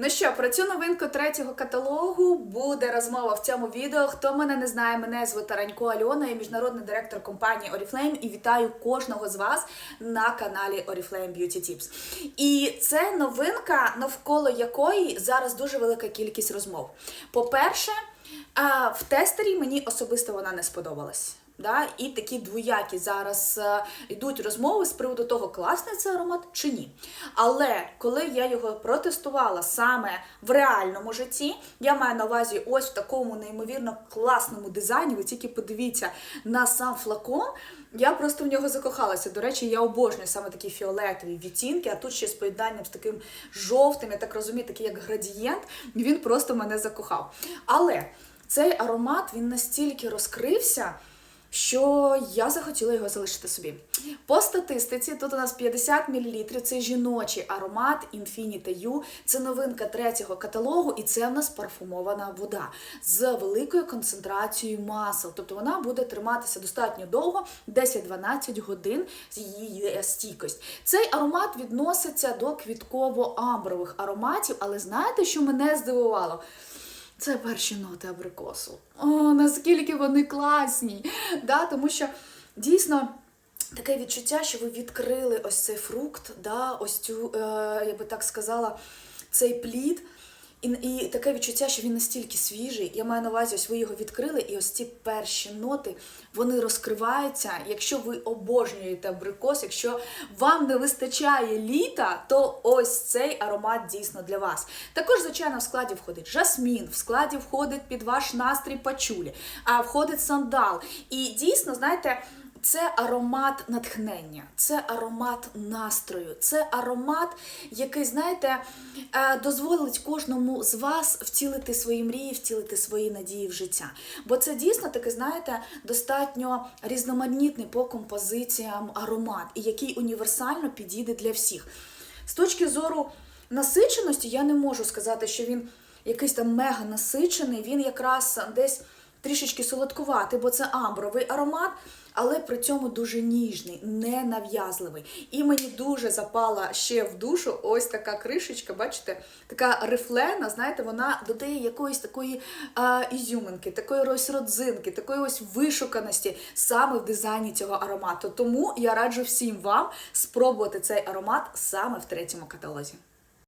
Ну що, про цю новинку третього каталогу буде розмова в цьому відео. Хто мене не знає, мене звуть Таранько Альона, я міжнародний директор компанії Oriflame і вітаю кожного з вас на каналі Oriflame Beauty Tips. І це новинка, навколо якої зараз дуже велика кількість розмов. По-перше, в тестері мені особисто вона не сподобалась. Да? І такі двоякі зараз е, йдуть розмови з приводу того, класний це аромат чи ні. Але коли я його протестувала саме в реальному житті, я маю на увазі ось в такому неймовірно класному дизайні. Ви тільки подивіться на сам флакон. Я просто в нього закохалася. До речі, я обожнюю саме такі фіолетові відтінки, а тут ще з поєднанням з таким жовтим, я так розумію, такий як градієнт. Він просто мене закохав. Але цей аромат він настільки розкрився. Що я захотіла його залишити собі. По статистиці, тут у нас 50 мл, це жіночий аромат Infinita U, це новинка третього каталогу, і це в нас парфумована вода з великою концентрацією масел. Тобто вона буде триматися достатньо довго, 10-12 годин з її стійкость. Цей аромат відноситься до квітково-амбрових ароматів, але знаєте, що мене здивувало? Це перші ноти абрикосу. О, наскільки вони класні! Да? Тому що дійсно. Таке відчуття, що ви відкрили ось цей фрукт, да, ось цю, е, я би так сказала, цей плід. І, і таке відчуття, що він настільки свіжий. Я маю на увазі, ось ви його відкрили, і ось ці перші ноти вони розкриваються. Якщо ви обожнюєте абрикос, якщо вам не вистачає літа, то ось цей аромат дійсно для вас. Також, звичайно, в складі входить жасмін, в складі входить під ваш настрій пачулі, а входить сандал. І дійсно, знаєте. Це аромат натхнення, це аромат настрою, це аромат, який, знаєте, е, дозволить кожному з вас втілити свої мрії, втілити свої надії в життя. Бо це дійсно таки, знаєте, достатньо різноманітний по композиціям аромат, і який універсально підійде для всіх. З точки зору насиченості, я не можу сказати, що він якийсь там мега насичений, він якраз десь трішечки солодкуватий, бо це амбровий аромат, але при цьому дуже ніжний, не нав'язливий. І мені дуже запала ще в душу ось така кришечка, бачите, така рифлена, знаєте, вона додає якоїсь такої а, ізюминки, такої ось родзинки, такої ось вишуканості саме в дизайні цього аромату. Тому я раджу всім вам спробувати цей аромат саме в третьому каталозі.